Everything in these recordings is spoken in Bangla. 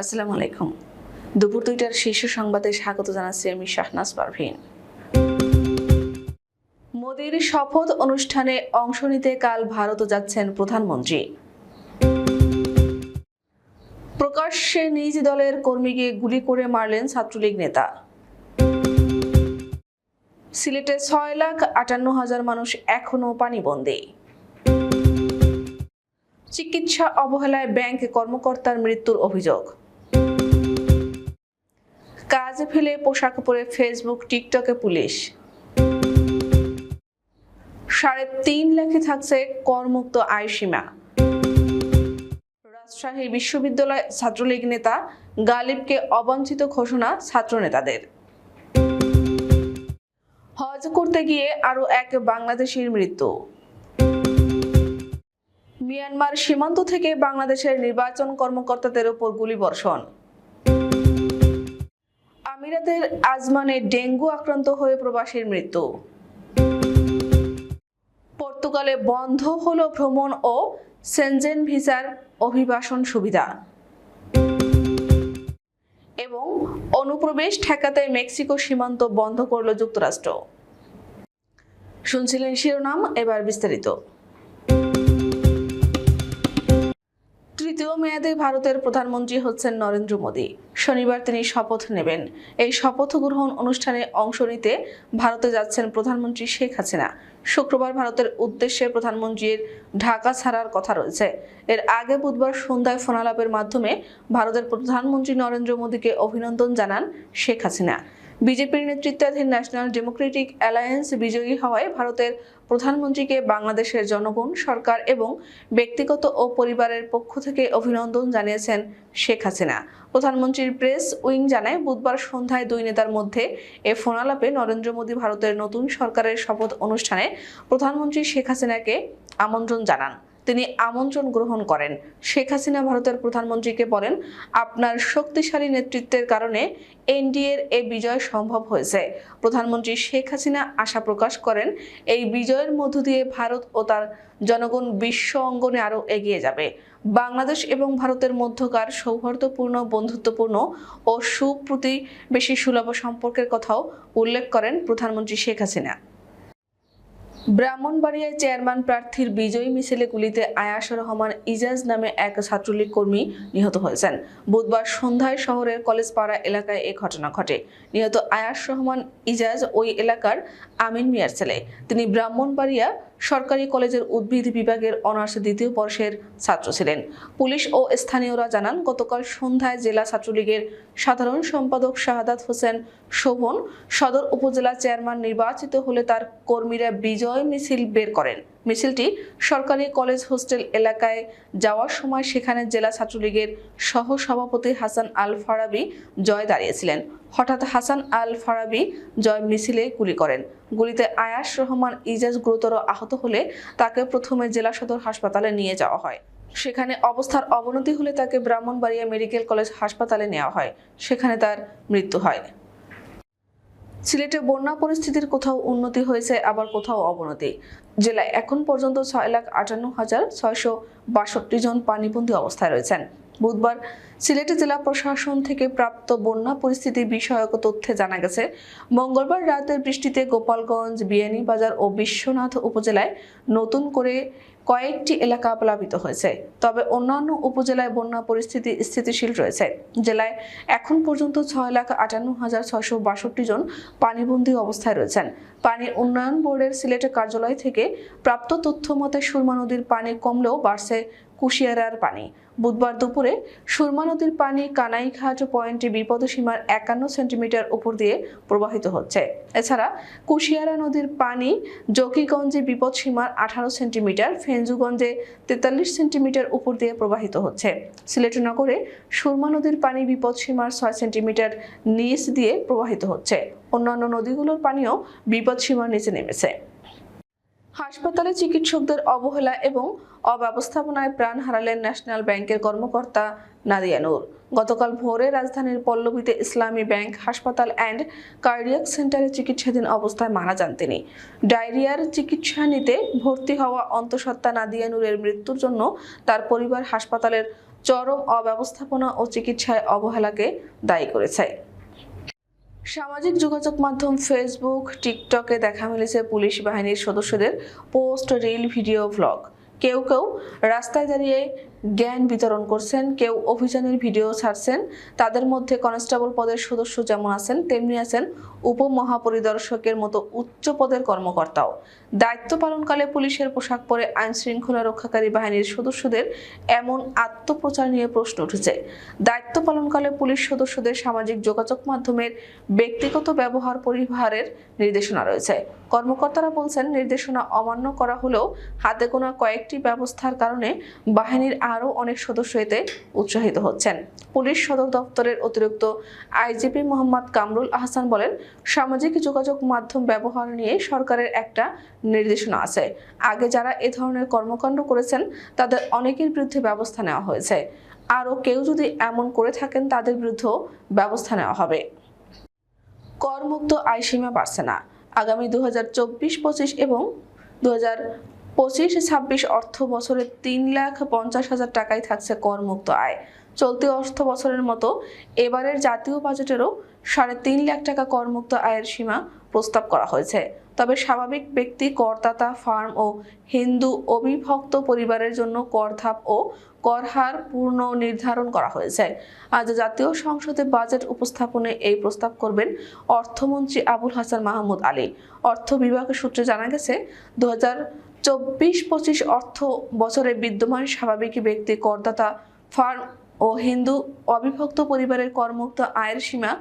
আসসালামু আলাইকুম। দুপুর দুইটার শীর্ষ সংবাদে স্বাগত জানাচ্ছি আমি শাহনাজ পারভিন। মোদীর শপথ অনুষ্ঠানে অংশ নিতে কাল ভারত যাচ্ছেন প্রধানমন্ত্রী। প্রকাশ্যে নিজ দলের কর্মীকে গুলি করে মারলেন ছাত্রলীগ নেতা। সিলেটে ছয় লাখ আটান্ন হাজার মানুষ এখনও পানিবন্দী। চিকিৎসা অবহেলায় ব্যাংক কর্মকর্তার মৃত্যুর অভিযোগ। কাজে ফেলে পোশাক পরে ফেসবুক টিকটকে পুলিশ। সাড়ে তিন লাখে থাকছে করমুক্ত আয়সীমা রাজশাহী বিশ্ববিদ্যালয় ছাত্রলীগ নেতা গালিবকে অবাঞ্ছিত ঘোষণা ছাত্র নেতাদের হজ করতে গিয়ে আরও এক বাংলাদেশির মৃত্যু। মিয়ানমার সীমান্ত থেকে বাংলাদেশের নির্বাচন কর্মকর্তাদের উপর গুলিবর্ষণ। আমিরাতের আজমানে ডেঙ্গু আক্রান্ত হয়ে প্রবাসীর মৃত্যু। পর্তুগালে বন্ধ হলো ভ্রমণ ও সেনজেন ভিসার অভিবাসন সুবিধা। এবং অনুপ্রবেশ ঠেকাতে মেক্সিকো সীমান্ত বন্ধ করল যুক্তরাষ্ট্র। শুনছিলেন শিরোনাম, এবার বিস্তারিত। তৃতীয় মেয়াদে ভারতের প্রধানমন্ত্রী হচ্ছেন নরেন্দ্র মোদী। শনিবার তিনি শপথ নেবেন। এই শপথ গ্রহণ অনুষ্ঠানে অংশ নিতে ভারতে যাচ্ছেন প্রধানমন্ত্রী শেখ হাসিনা। শুক্রবার ভারতের উদ্দেশ্যে প্রধানমন্ত্রীর ঢাকা ছাড়ার কথা রয়েছে। এর আগে বুধবার সন্ধ্যায় ফোনালাপের মাধ্যমে ভারতের প্রধানমন্ত্রী নরেন্দ্র মোদীকে অভিনন্দন জানান শেখ হাসিনা। বিজেপির নেতৃত্বাধীন ন্যাশনাল ডেমোক্রেটিক অ্যালায়েন্স বিজয়ী হওয়ায় ভারতের প্রধানমন্ত্রীকে বাংলাদেশের জনগণ, সরকার এবং ব্যক্তিগত ও পরিবারের পক্ষ থেকে অভিনন্দন জানিয়েছেন শেখ হাসিনা। প্রধানমন্ত্রীর প্রেস উইং জানায়, বুধবার সন্ধ্যায় দুই নেতার মধ্যে এ ফোনালাপে নরেন্দ্র মোদী ভারতের নতুন সরকারের শপথ অনুষ্ঠানে প্রধানমন্ত্রী শেখ হাসিনাকে আমন্ত্রণ জানান। তিনি আমন্ত্রণ গ্রহণ করেন। শেখ হাসিনা ভারতের প্রধানমন্ত্রীকে বলেন, আপনার শক্তিশালী নেতৃত্বের কারণে এনডিএর এ বিজয় সম্ভব হয়েছে। প্রধানমন্ত্রী শেখ হাসিনা আশা প্রকাশ করেন, এই বিজয়ের মধ্য দিয়ে ভারত ও তার জনগণ বিশ্ব অঙ্গনে আরও এগিয়ে যাবে। বাংলাদেশ এবং ভারতের মধ্যকার সৌহার্দ্যপূর্ণ, বন্ধুত্বপূর্ণ ও সুপ্রতিবেশী সুলভ সম্পর্কের কথাও উল্লেখ করেন প্রধানমন্ত্রী শেখ হাসিনা। ব্রাহ্মণবাড়িয়ায় চেয়ারম্যান প্রার্থীর বিজয়ী মিছিলে গুলিতে আয়াস রহমান ইজাজ নামে এক ছাত্রলীগ কর্মী নিহত হয়েছেন। বুধবার সন্ধ্যায় শহরের কলেজপাড়া এলাকায় এ ঘটনা ঘটে। নিহত আয়াস রহমান ইজাজ ওই এলাকার আমিন মিয়ার ছেলে। তিনি ব্রাহ্মণবাড়িয়া সরকারি কলেজের উদ্ভিদ বিভাগের অনার্স দ্বিতীয় বর্ষের ছাত্র ছিলেন। পুলিশ ও স্থানীয়রা জানান, গতকাল সন্ধ্যায় জেলা ছাত্রলীগের সাধারণ সম্পাদক শাহাদাত হোসেন শোভন সদর উপজেলা চেয়ারম্যান নির্বাচিত হলে তার কর্মীরা বিজয় মিছিল বের করেন। মিছিলটি সরকারি কলেজ হোস্টেল এলাকায় যাওয়ার সময় সেখানে জেলা ছাত্রলীগের সহ সভাপতি হাসান আল ফারাবি জয় দাঁড়িয়েছিলেন। হঠাৎ হাসান আল ফারাবি জয় মিছিলে গুলি করেন। গুলিতে আয়াস রহমান ইজাজ গুরুতর আহত হলে তাকে প্রথমে জেলা সদর হাসপাতালে নিয়ে যাওয়া হয়। সেখানে অবস্থার অবনতি হলে তাকে ব্রাহ্মণবাড়িয়া মেডিকেল কলেজ হাসপাতালে নেওয়া হয়। সেখানে তার মৃত্যু হয়। সিলেটে বন্যা পরিস্থিতির কোথাও উন্নতি হয়েছে, আবার কোথাও অবনতি। জেলায় এখন পর্যন্ত ছয় লাখ আটান্ন হাজার ছয়শো বাষট্টি জন পানিবন্দী অবস্থায় রয়েছেন। বুধবার সিলেটে জেলা প্রশাসন থেকে প্রাপ্ত বন্যা পরিস্থিতি বিষয়ক তথ্যে জানা গেছে, মঙ্গলবার রাতের বৃষ্টিতে গোপালগঞ্জ, বিয়ানীবাজার ও বিশ্বনাথ উপজেলায় নতুন করে কয়েকটি এলাকা প্লাবিত হয়েছে। তবে অন্যান্য উপজেলায় বন্যা পরিস্থিতি স্থিতিশীল রয়েছে। জেলায় এখন পর্যন্ত ছয় লাখ আটান্ন হাজার ছয়শো বাষট্টি জন পানিবন্দী অবস্থায় রয়েছেন। পানি উন্নয়ন বোর্ডের সিলেটের কার্যালয় থেকে প্রাপ্ত তথ্য মতে সুরমা নদীর পানি কমলেও বাড়ছে কুশিয়ারার পানি। বুধবার দুপুরে সুরমা নদীর পানি কানাইঘাট পয়েন্টে বিপদসীমার একান্ন সেন্টিমিটার উপর দিয়ে প্রবাহিত হচ্ছে। এছাড়া কুশিয়ারা নদীর পানি জকিগঞ্জে বিপদসীমার আঠারো সেন্টিমিটার, ফেঞ্জুগঞ্জে তেতাল্লিশ সেন্টিমিটার উপর দিয়ে প্রবাহিত হচ্ছে। সিলেট নগরে সুরমা নদীর পানি বিপদসীমার ছয় সেন্টিমিটার নিচ দিয়ে প্রবাহিত হচ্ছে। অন্যান্য নদীগুলোর পানিও বিপদসীমার নিচে নেমেছে। হাসপাতালে চিকিৎসকদের অবহেলা এবং অব্যবস্থাপনায় প্রাণ হারালেন ন্যাশনাল ব্যাংকের কর্মকর্তা নাদিয়া নূর। গতকাল ভোরে রাজধানীর পল্লবীতে ইসলামী ব্যাংক হাসপাতাল অ্যান্ড কার্ডিয়াক সেন্টারে চিকিৎসাধীন অবস্থায় মারা যান তিনি। ডায়রিয়ার চিকিৎসা নিতে ভর্তি হওয়া অন্তঃসত্ত্বা নাদিয়া নূরের মৃত্যুর জন্য তার পরিবার হাসপাতালের চরম অব্যবস্থাপনা ও চিকিৎসায় অবহেলাকে দায়ী করেছে। সামাজিক যোগাযোগ মাধ্যম ফেসবুক টিকটকে দেখা মিলেছে পুলিশ বাহিনীর সদস্যদের পোস্ট, রিল, ভিডিও ভ্লগ কেউ কেউ রাস্তায় দাঁড়িয়ে জ্ঞান বিতরণ করছেন, কেউ অভিযানের ভিডিও ছাড়ছেন, তাদের মধ্যে কনস্টেবল পদের সদস্য যেমন আছেন, তেমনি আছেন উপমহাপরিদর্শকের মতো উচ্চ পদের কর্মকর্তাও। দায়িত্ব পালনকালে পুলিশের পোশাক পরে আইন শৃঙ্খলা রক্ষাকারী বাহিনীর সদস্যদের এমন আত্মপ্রচার নিয়ে প্রশ্ন উঠেছে। দায়িত্ব পালনকালে পুলিশ সদস্যদের সামাজিক যোগাযোগ মাধ্যমের ব্যক্তিগত ব্যবহার পরিহারের নির্দেশনা রয়েছে। কর্মকর্তারা বলছেন, নির্দেশনা অমান্য করা হলেও হাতে গোনা কয়েকটি ব্যবস্থার কারণে বাহিনীর আরও অনেক সদস্য এতে উৎসাহিত হচ্ছেন। পুলিশ সদর দপ্তরের অতিরিক্ত আইজিপি মোহাম্মদ কামরুল আহসান বলেন, সামাজিক যোগাযোগ মাধ্যম ব্যবহার নিয়ে সরকারের একটা নির্দেশনা আছে। আগে যারা এ ধরনের কর্মকাণ্ড করেছেন, তাদের অনেকের বিরুদ্ধে ব্যবস্থা নেওয়া হয়েছে। আরও কেউ যদি এমন করে থাকেন, তাদের বিরুদ্ধেও ব্যবস্থা নেওয়া হবে। করমুক্ত আয়সীমা বাড়ছে না। আগামী দু হাজার চব্বিশ পঁচিশ এবং দু হাজার পঁচিশ, ছাব্বিশ অর্থ বছরে তিন লাখ পঞ্চাশ হাজার টাকাই থাকছে করমুক্ত আয়। চলতি অর্থ বছরের মতো এবারের জাতীয় বাজেটেরও সাড়ে তিন লাখ টাকা করমুক্ত আয়ের সীমা প্রস্তাব করা হয়েছে। তবে স্বাভাবিক ব্যক্তি করদাতা, ফার্ম ও হিন্দু অবিভক্ত পরিবারের জন্য করধাপ ও করহার পূর্ণ নির্ধারণ করা হয়েছে। আজ জাতীয় সংসদে বাজেট উপস্থাপনে এই প্রস্তাব করবেন অর্থমন্ত্রী আবুল হাসান মাহমুদ আলী। অর্থ বিভাগের সূত্রে জানা গেছে, দু হাজার চব্বিশ পঁচিশ অর্থ বছরে বিদ্যমান স্বাভাবিক ব্যক্তি করদাতা, ফার্ম ও হিন্দু অবিভক্ত পরিবারের করমুক্ত আয়ের সীমা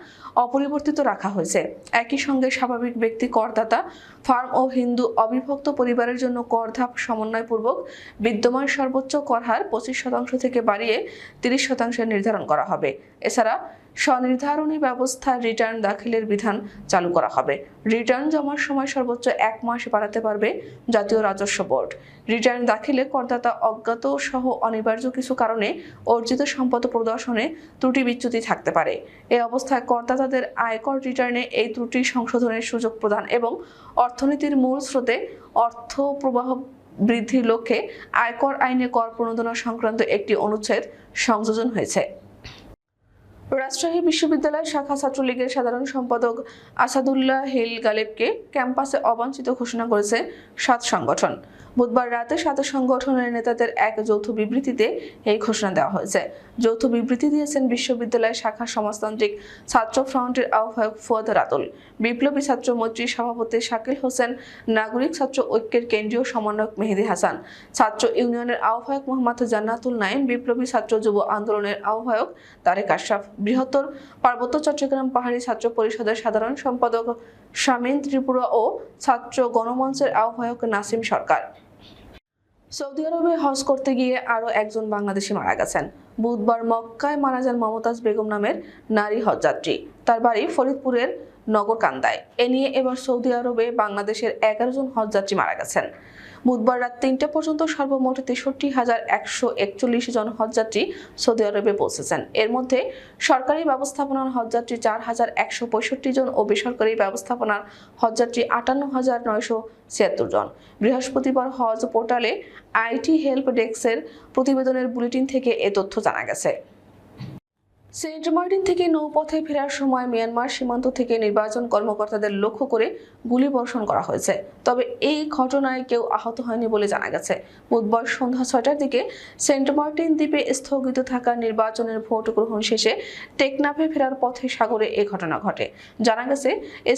অপরিবর্তিত রাখা হয়েছে। একই সঙ্গে স্বাভাবিক ব্যক্তি করদাতা, ফার্ম ও হিন্দু অবিভক্ত পরিবারের জন্য কর করধাপ সমন্বয়পূর্বক বিদ্যমান সর্বোচ্চ কর হার পঁচিশ শতাংশ থেকে বাড়িয়ে তিরিশ শতাংশে নির্ধারণ করা হবে। এছাড়া স্বনির্ধারণী ব্যবস্থা রিটার্ন দাখিলের বিধান চালু করা হবে। রিটার্ন জমার সময় সর্বোচ্চ এক মাস বাড়াতে পারবে জাতীয় রাজস্ব বোর্ড। রিটার্ন দাখিলে করদাতা অজ্ঞাত সহ অনিবার্য কিছু কারণে অর্জিত সম্পদ প্রদর্শনে ত্রুটি বিচ্যুতি থাকতে পারে। এ অবস্থায় করদাতাদের আয়কর রিটার্নে এই ত্রুটি সংশোধনের সুযোগ প্রদান এবং অর্থনীতির মূল স্রোতে অর্থ প্রবাহ বৃদ্ধির লক্ষ্যে আয়কর আইনে কর প্রণোদনা সংক্রান্ত একটি অনুচ্ছেদ সংযোজন হয়েছে। রাজশাহী বিশ্ববিদ্যালয় শাখা ছাত্রলীগের সাধারণ সম্পাদক আসাদুল্লাহ হেল গালেবকে ক্যাম্পাসে অবাঞ্ছিত ঘোষণা করেছে সাত সংগঠন। বুধবার রাতে সাত সংগঠনের নেতাদের এক যৌথ বিবৃতিতে এই ঘোষণা দেওয়া হয়েছে। যৌথ বিবৃতি দিয়েছেন বিশ্ববিদ্যালয় শাখা সমাজতান্ত্রিক ছাত্র ফ্রন্টের আহ্বায়ক ফুয়াদ রাতুল। বিপ্লবী ছাত্র মৈত্রী সভাপতি শাকিল হোসেন, নাগরিক ছাত্র ঐক্যের কেন্দ্রীয় সমন্বয়ক মেহেদি হাসান, ছাত্র ইউনিয়নের আহ্বায়ক মোহাম্মদ জান্নাতুল নাইম বিপ্লবী ছাত্র যুব আন্দোলনের আহ্বায়ক তারেক আশরাফ, বৃহত্তর পার্বত্য চট্টগ্রাম পাহাড়ি ছাত্র পরিষদের সাধারণ সম্পাদক শামীন ত্রিপুরা ও ছাত্র গণমঞ্চের আহ্বায়ক নাসিম সরকার। সৌদি আরবে হজ করতে গিয়ে আরও একজন বাংলাদেশি মারা গেছেন। বুধবার মক্কায় মারা যান মমতাজ বেগম নামের নারী হজযাত্রী। তার বাড়ি ফরিদপুরের নগর কান্দায় এ নিয়ে এবার সৌদি আরবে বাংলাদেশের এগারো জন হজযাত্রী মারা গেছেন। বুধবার রাত তিনটা পর্যন্ত সর্বমোট তেষট্টি হাজার একশো একচল্লিশ জন হজযাত্রী সৌদি আরবে পৌঁছেছেন। এর মধ্যে সরকারি ব্যবস্থাপনার হজযাত্রী চার হাজার একশো পঁয়ষট্টি জন ও বেসরকারি ব্যবস্থাপনার হজযাত্রী আটান্ন হাজার নয়শো ছিয়াত্তর জন। বৃহস্পতিবার হজ পোর্টালে আইটি হেল্প ডেস্কের প্রতিবেদনের বুলেটিন থেকে এ তথ্য জানা গেছে। সেন্ট মার্টিন থেকে নৌপথে ফেরার সময় মিয়ানমার সীমান্ত থেকে নির্বাচন কর্মকর্তাদের লক্ষ্য করে গুলি বর্ষণ করা হয়েছে। তবে এই ঘটনায় কেউ আহত হয়নি বলে জানা গেছে। বুধবার সন্ধ্যা ছয়টার দিকে সেন্ট মার্টিন দ্বীপে স্থগিত থাকা নির্বাচনের ভোট গ্রহণ শেষে টেকনাফে ফেরার পথে সাগরে এ ঘটনা ঘটে। জানা গেছে,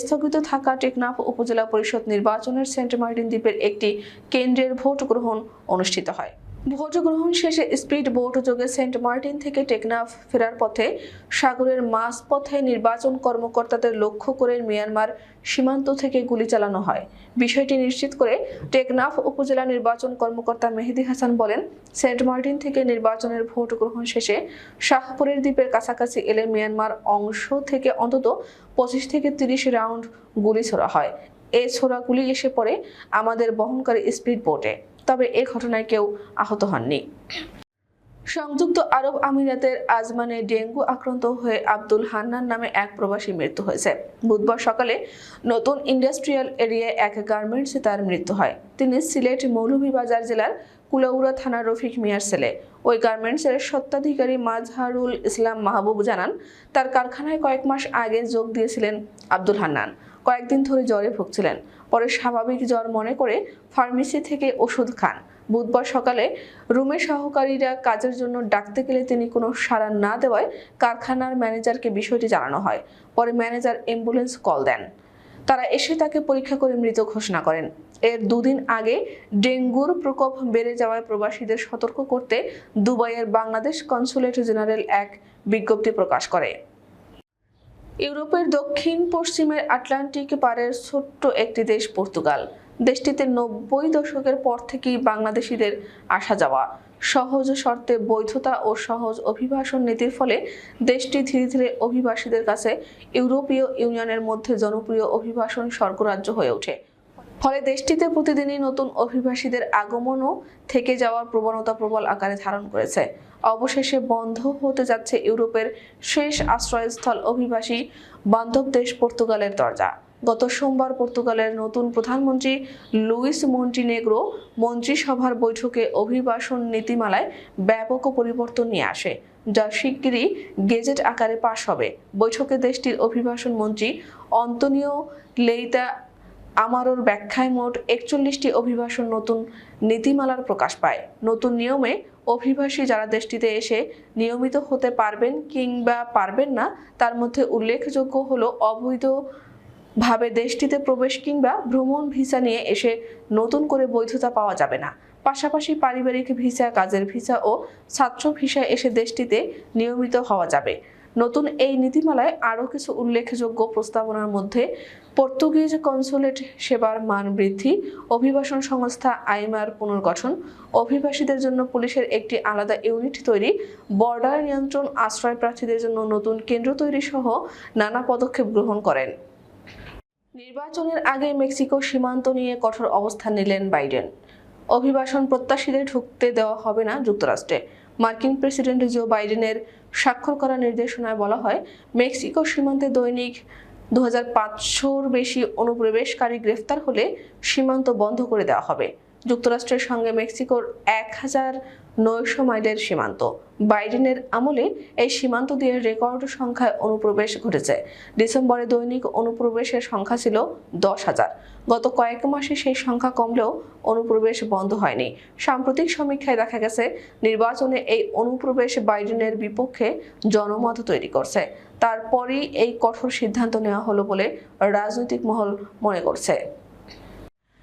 স্থগিত থাকা টেকনাফ উপজেলা পরিষদ নির্বাচনের সেন্ট মার্টিন দ্বীপের একটি কেন্দ্রের ভোট গ্রহণ অনুষ্ঠিত হয়। ভোট গ্রহণ শেষে স্পিড বোট যোগে সেন্ট মার্টিন থেকে টেকনাফ ফেরার পথে সাগরের মাঝপথে নির্বাচন কর্মকর্তাদের লক্ষ্য করে মিয়ানমার সীমান্ত থেকে গুলি চালানো হয়। বিষয়টি নিশ্চিত করে টেকনাফ উপজেলা নির্বাচন কর্মকর্তা মেহেদি হাসান বলেন, সেন্ট মার্টিন থেকে নির্বাচনের ভোট গ্রহণ শেষে শাহপুরের দ্বীপের কাছাকাছি এলে মিয়ানমার অংশ থেকে অন্তত পঁচিশ থেকে তিরিশ রাউন্ড গুলি ছোড়া হয়। এ ছোড়া গুলি এসে পড়ে আমাদের বহনকারী স্পিড বোটে। তবে এ ঘটনায় কেউ আহত হননি। সংযুক্ত আরব আমিরাতের আজমানে ডেঙ্গু আক্রান্ত হয়ে আব্দুল হান্নান নামে এক প্রবাসী মৃত্যু হয়েছে। বুধবার সকালে নতুন ইন্ডাস্ট্রিয়াল এরিয়ায় এক গার্মেন্টসে তার মৃত্যু হয়। তিনি সিলেট মৌলভীবাজার জেলার কুলাউড়া থানার রফিক মিয়ার ছেলে। ওই গার্মেন্টসের সত্ত্বাধিকারী মাজহারুল ইসলাম মাহবুব জানান, তার কারখানায় কয়েক মাস আগে যোগ দিয়েছিলেন আব্দুল হান্নান। কয়েকদিন ধরে জ্বরে ভুগছিলেন। পরে স্বাভাবিক জ্বর মনে করে ফার্মেসি থেকে ওষুধ খান। বুধবার সকালে রুমে সহকারীরা কাজের জন্য ডাকতে গেলে তিনি কোনো সাড়া না দেওয়ায় কারখানার ম্যানেজারকে বিষয়টি জানানো হয়। পরে ম্যানেজার অ্যাম্বুলেন্স কল দেন। তারা এসে তাকে পরীক্ষা করে মৃত ঘোষণা করেন। এর দুদিন আগে ডেঙ্গুর প্রকোপ বেড়ে যাওয়ায় প্রবাসীদের সতর্ক করতে দুবাইয়ের বাংলাদেশ কনসুলেট জেনারেল এক বিজ্ঞপ্তি প্রকাশ করে। ইউরোপের দক্ষিণ পশ্চিমের আটলান্টিক পারের ছোট্ট একটি দেশ পর্তুগাল। দেশটিতে নব্বই দশকের পর থেকেই বাংলাদেশিদের আসা যাওয়া। সহজ শর্তে বৈধতা ও সহজ অভিবাসন নীতির ফলে দেশটি ধীরে ধীরে অভিবাসীদের কাছে ইউরোপীয় ইউনিয়নের মধ্যে জনপ্রিয় অভিবাসন স্বর্গরাজ্য হয়ে ওঠে। ফলে দেশটিতে প্রতিদিনই নতুন অভিবাসীদের আগমনও থেকে যাওয়ার প্রবণতা প্রবল আকারে ধারণ করেছে। অবশেষে বন্ধ হতে যাচ্ছে ইউরোপের শেষ আশ্রয়স্থল অভিবাসী বান্ধব দেশ পর্তুগালের দরজা। গত সোমবার পর্তুগালের নতুন প্রধানমন্ত্রী লুইস মন্টিনেগ্রো মন্ত্রিসভার বৈঠকে অভিবাসন নীতিমালায় ব্যাপক পরিবর্তন নিয়ে আসে, যা শিগগিরই গেজেট আকারে পাশ হবে। বৈঠকে দেশটির অভিবাসন মন্ত্রী অন্তনিও লেইতা আমারোর ব্যাখ্যায় মোট একচল্লিশটি অভিবাসন নতুন নীতিমালার প্রকাশ পায়। নতুন নিয়মে অভিবাসী যারা দেশটিতে এসে নিয়মিত হতে পারবেন কিংবা পারবেন না, তার মধ্যে উল্লেখযোগ্য হলো অবৈধ ভাবে দেশটিতে প্রবেশ কিংবা ভ্রমণ ভিসা নিয়ে এসে নতুন করে বৈধতা পাওয়া যাবে না। পাশাপাশি পারিবারিক ভিসা, কাজের ভিসা ও ছাত্র ভিসায় এসে দেশটিতে নিয়মিত হওয়া যাবে। নতুন এই নীতিমালায় আরও কিছু উল্লেখযোগ্য প্রস্তাবনার মধ্যে পর্তুগিজ কনসুলেট সেবার মান বৃদ্ধি, অভিবাসন সংস্থা আইমার পুনর্গঠন, অভিবাসীদের জন্য পুলিশের একটি আলাদা ইউনিট তৈরি, বর্ডার নিয়ন্ত্রণ আশ্রয় প্রার্থীদের জন্য নতুন কেন্দ্র তৈরি সহ নানা পদক্ষেপ গ্রহণ করেন। নির্বাচনের আগে মেক্সিকো সীমান্ত নিয়ে কঠোর অবস্থান নিলেন বাইডেন। অভিবাসন প্রত্যাশীদের ঢুকতে দেওয়া হবে না যুক্তরাষ্ট্রে। মার্কিন প্রেসিডেন্ট জো বাইডেনের স্বাক্ষর করা নির্দেশনায় বলা হয়, মেক্সিকো সীমান্তে দৈনিক দু হাজার বেশি অনুপ্রবেশকারী গ্রেফতার হলে সীমান্ত বন্ধ করে দেওয়া হবে। যুক্তরাষ্ট্রের সঙ্গে মেক্সিকোর এক হাজার নয়শো মাইলের সীমান্ত। বাইডেনের আমলে এই সীমান্ত দিয়ে রেকর্ড সংখ্যায় অনুপ্রবেশ ঘটেছে। ডিসেম্বরে দৈনিক অনুপ্রবেশের সংখ্যা ছিল দশ হাজার। গত কয়েক মাসে সেই সংখ্যা কমলেও অনুপ্রবেশ বন্ধ হয়নি। সাম্প্রতিক সমীক্ষায় দেখা গেছে, নির্বাচনে এই অনুপ্রবেশ বাইডেনের বিপক্ষে জনমত তৈরি করছে। তারপরই এই কঠোর সিদ্ধান্ত নেওয়া হলো বলে রাজনৈতিক মহল মনে করছে।